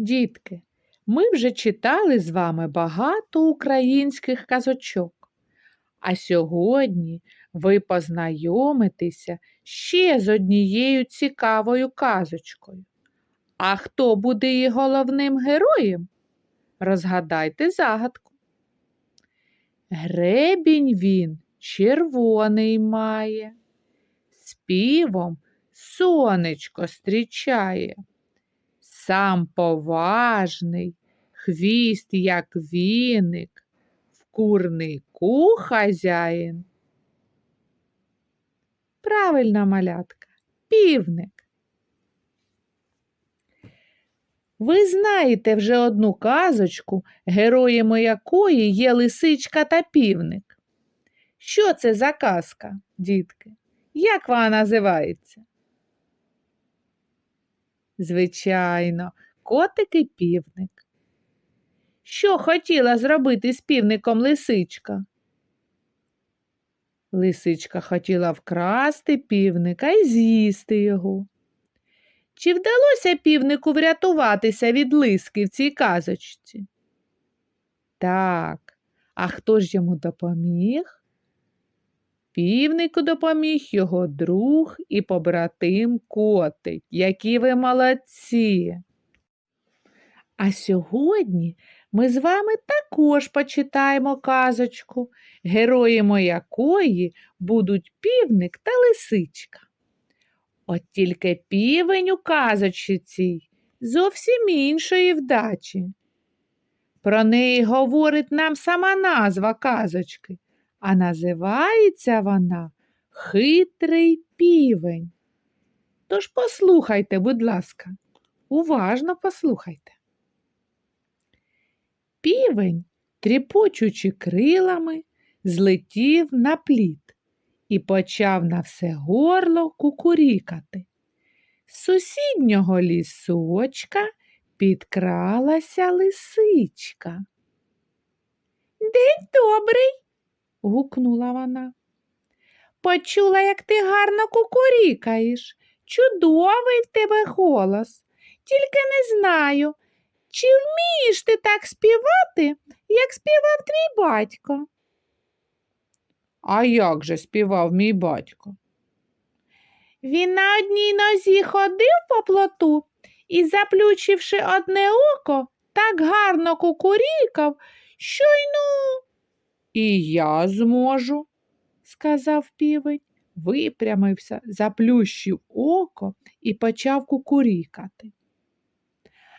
Дітки, ми вже читали з вами багато українських казочок, а сьогодні ви познайомитеся ще з однією цікавою казочкою. А хто буде її головним героєм? Розгадайте загадку. Гребінь він червоний має, співом сонечко зустрічає. Сам поважний, хвіст, як віник, в курнику хазяїн. Правильна малятка, півник. Ви знаєте вже одну казочку, героями якої є лисичка та півник. Що це за казка, дітки? Як вона називається? Звичайно, котик і півник. Що хотіла зробити з півником лисичка? Лисичка хотіла вкрасти півника і з'їсти його. Чи вдалося півнику врятуватися від лиски в цій казочці? Так, а хто ж йому допоміг? Півнику допоміг його друг і побратим котик. Які ви молодці. А сьогодні ми з вами також почитаємо казочку, героями якої будуть півник та лисичка. От тільки півень у казочці зовсім іншої вдачі. Про неї говорить нам сама назва казочки, а називається вона Хитрий півень. Тож послухайте, будь ласка, уважно послухайте. Півень, тріпочучи крилами, злетів на плід і почав на все горло кукурікати. З сусіднього лісочка підкралася лисичка. День добрий, гукнула вона. Почула, як ти гарно кукурікаєш. Чудовий в тебе голос. Тільки не знаю, чи вмієш ти так співати, як співав твій батько? А як же співав мій батько? Він на одній нозі ходив по плоту і, заплющивши одне око, так гарно кукурікав, що й ну. І я зможу, сказав півень, випрямився, заплющив око і почав кукурікати.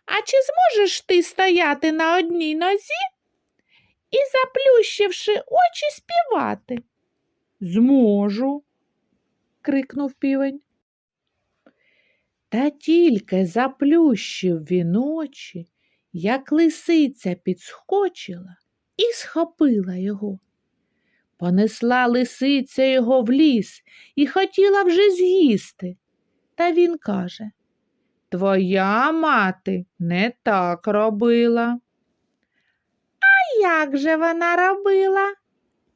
А чи зможеш ти стояти на одній нозі і, заплющивши очі, співати? Зможу, крикнув півень. Та тільки заплющив він очі, як лисиця підскочила і схопила його. Понесла лисиця його в ліс і хотіла вже з'їсти. Та він каже Твоя мати не так робила. А як же вона робила?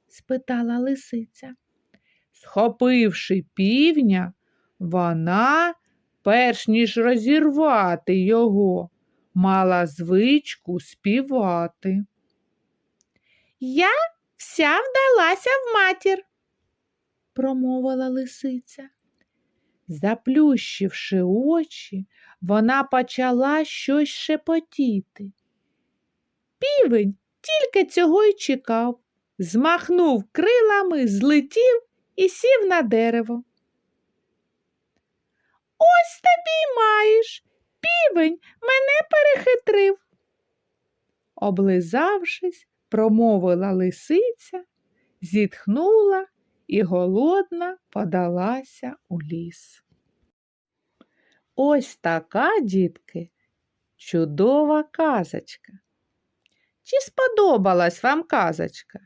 спитала лисиця. Схопивши півня, вона, перш ніж розірвати його, мала звичку співати. Я вся вдалася в матір, промовила лисиця. Заплющивши очі, вона почала щось шепотіти. Півень тільки цього й чекав, змахнув крилами, злетів і сів на дерево. Ось тобі маєш. Півень мене перехитрив. Облизавшись, промовила лисиця, зітхнула і голодна подалася у ліс. Ось така, дітки, чудова казочка. Чи сподобалась вам казочка?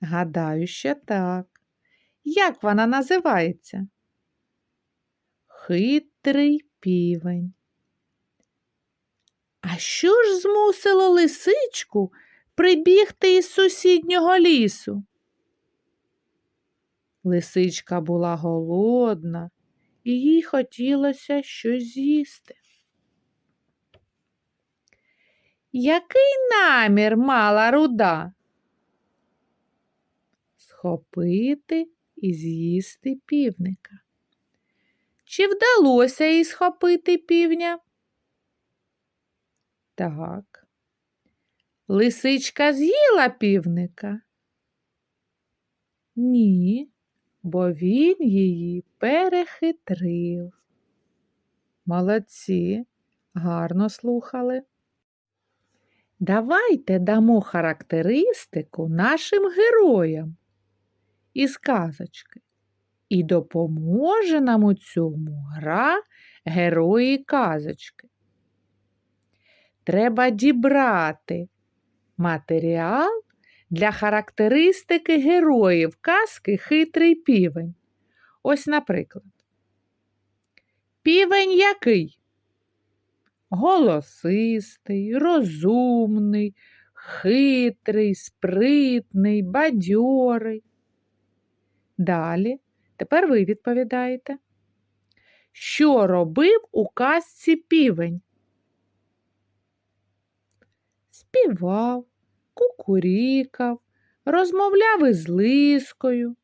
Гадаю, що так. Як вона називається? Хитрий півень. А що ж змусило лисичку прибігти із сусіднього лісу? Лисичка була голодна і їй хотілося щось з'їсти. Який намір мала руда? Схопити і з'їсти півника. Чи вдалося їй схопити півня? Так. Лисичка з'їла півника? Ні, бо він її перехитрив. Молодці, гарно слухали. Давайте дамо характеристику нашим героям із казочки. І допоможе нам у цьому гра герої казочки. Треба дібрати матеріал для характеристики героїв казки Хитрий півень. Ось, наприклад, півень який? Голосистий, розумний, хитрий, спритний, бадьорий. Далі, тепер ви відповідаєте. Що робив у казці півень? Співав, кукурікав, розмовляв із лискою,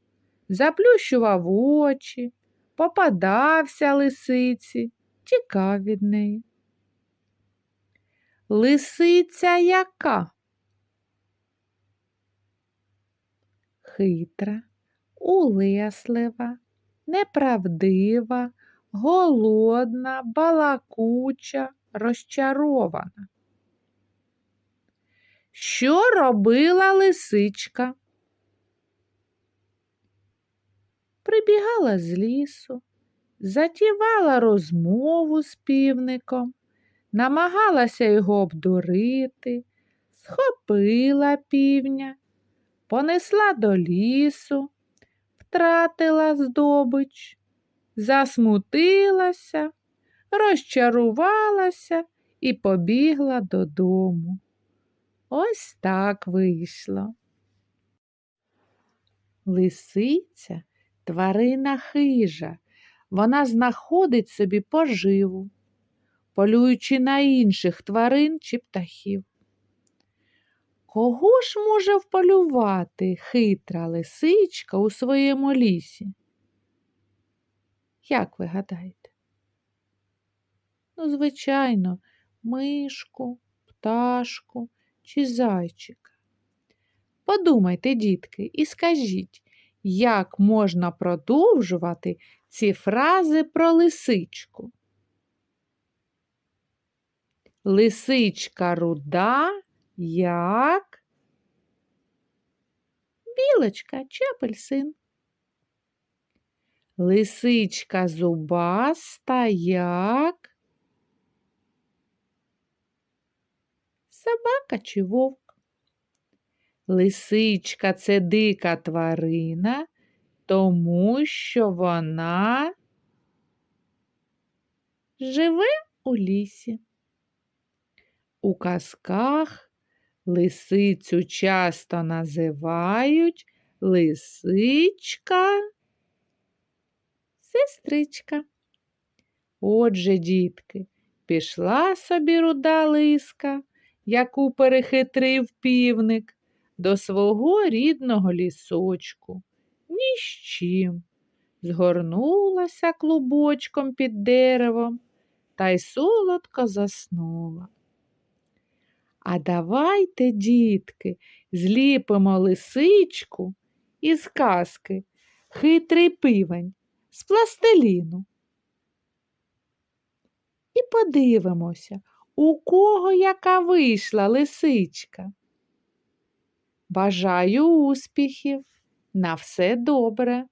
заплющував очі, попадався лисиці, тікав від неї. Лисиця яка? Хитра, улеслива, неправдива, голодна, балакуча, розчарована. Що робила лисичка? Прибігала з лісу, затівала розмову з півником, намагалася його обдурити, схопила півня, понесла до лісу, втратила здобич, засмутилася, розчарувалася і побігла додому. Ось так вийшло. Лисиця тварина хижа, вона знаходить собі поживу, полюючи на інших тварин чи птахів. Кого ж може вполювати хитра лисичка у своєму лісі? Як ви гадаєте? Ну, звичайно, мишку, пташку чи зайчика. Подумайте, дітки, і скажіть, як можна продовжувати ці фрази про лисичку? Лисичка руда, як білочка чи апельсин. Лисичка зубаста, як собака чи вовк. Лисичка це дика тварина, тому що вона живе у лісі. У казках лисицю часто називають лисичка, сестричка. Отже, дітки, пішла собі руда лиска, яку перехитрив півник, до свого рідного лісочку. Ні з чим. Згорнулася клубочком під деревом та й солодко заснула. А давайте, дітки, зліпимо лисичку із казки хитрий пивень з пластиліну. І подивимося, у кого яка вийшла лисичка. Бажаю успіхів! На все добре!